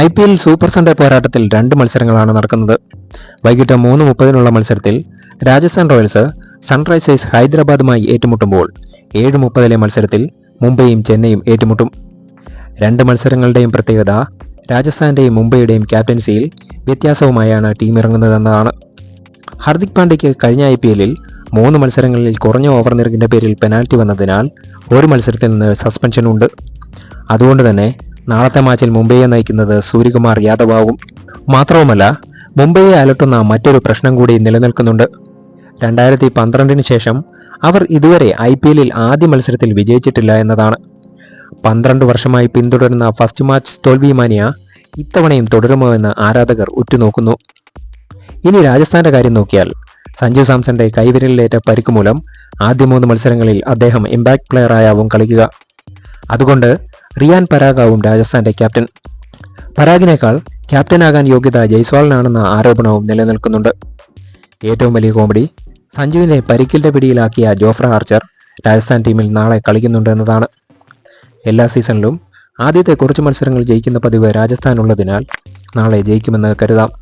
I P L super Sunday പോരാട്ടത്തിൽ രണ്ട് മത്സരങ്ങളാണ് നടക്കുന്നത്. വൈകിട്ട് മൂന്ന് മുപ്പതിനുള്ള മത്സരത്തിൽ രാജസ്ഥാൻ റോയൽസ് സൺറൈസേഴ്സ് ഹൈദരാബാദുമായി ഏറ്റുമുട്ടുമ്പോൾ ഏഴ് മുപ്പതിലെ മത്സരത്തിൽ മുംബൈയും ചെന്നൈയും ഏറ്റുമുട്ടും. രണ്ട് മത്സരങ്ങളുടെയും പ്രത്യേകത രാജസ്ഥാന്റെയും മുംബൈയുടെയും ക്യാപ്റ്റൻസിയിൽ വ്യത്യാസവുമായാണ് ടീം ഇറങ്ങുന്നതെന്നതാണ് ഹാർദിക് പാണ്ഡ്യയ്ക്ക് കഴിഞ്ഞ ഐ പി എല്ലിൽ മൂന്ന് മത്സരങ്ങളിൽ കുറഞ്ഞ ഓവർ നിരക്കിന്റെ പേരിൽ പെനാൽറ്റി വന്നതിനാൽ ഒരു മത്സരത്തിൽ നിന്ന് സസ്പെൻഷനുണ്ട്. അതുകൊണ്ട് തന്നെ നാളത്തെ മാച്ചിൽ മുംബൈയെ നയിക്കുന്നത് സൂര്യകുമാർ യാദവാവും. മാത്രവുമല്ല മുംബൈയെ അലട്ടുന്ന മറ്റൊരു പ്രശ്നം കൂടി നിലനിൽക്കുന്നുണ്ട്. രണ്ടായിരത്തി പന്ത്രണ്ടിന് ശേഷം അവർ ഇതുവരെ ഐ പി എല്ലിൽ ആദ്യ മത്സരത്തിൽ വിജയിച്ചിട്ടില്ല എന്നതാണ്. പന്ത്രണ്ട് വർഷമായി പിന്തുടരുന്ന ഫസ്റ്റ് മാച്ച് തോൽവി മാനിയ ഇത്തവണയും തുടരുമോ എന്ന് ആരാധകർ ഉറ്റുനോക്കുന്നു. ഇനി രാജസ്ഥാന്റെ കാര്യം നോക്കിയാൽ സഞ്ജു സാംസന്റെ കൈവിരലിലേറ്റ പരിക്ക് മൂലം ആദ്യ മൂന്ന് മത്സരങ്ങളിൽ അദ്ദേഹം ഇമ്പാക്ട് പ്ലെയറായാവും കളിക്കുക. അതുകൊണ്ട് റിയാൻ പരാഗാവും രാജസ്ഥാന്റെ ക്യാപ്റ്റൻ. പരാഗിനേക്കാൾ ക്യാപ്റ്റനാകാൻ യോഗ്യത ജയ്സ്വാളിനാണെന്ന ആരോപണവും നിലനിൽക്കുന്നുണ്ട്. ഏറ്റവും വലിയ കോമഡി സഞ്ജുവിനെ പരിക്കിന്റെ പിടിയിലാക്കിയ ജോഫ്ര ആർച്ചർ രാജസ്ഥാൻ ടീമിൽ നാളെ കളിക്കുന്നുണ്ട് എന്നതാണ്. എല്ലാ സീസണിലും ആദ്യത്തെ കുറച്ച് മത്സരങ്ങൾ ജയിക്കുന്ന പതിവ് രാജസ്ഥാനുള്ളതിനാൽ നാളെ ജയിക്കുമെന്ന് കരുതാം.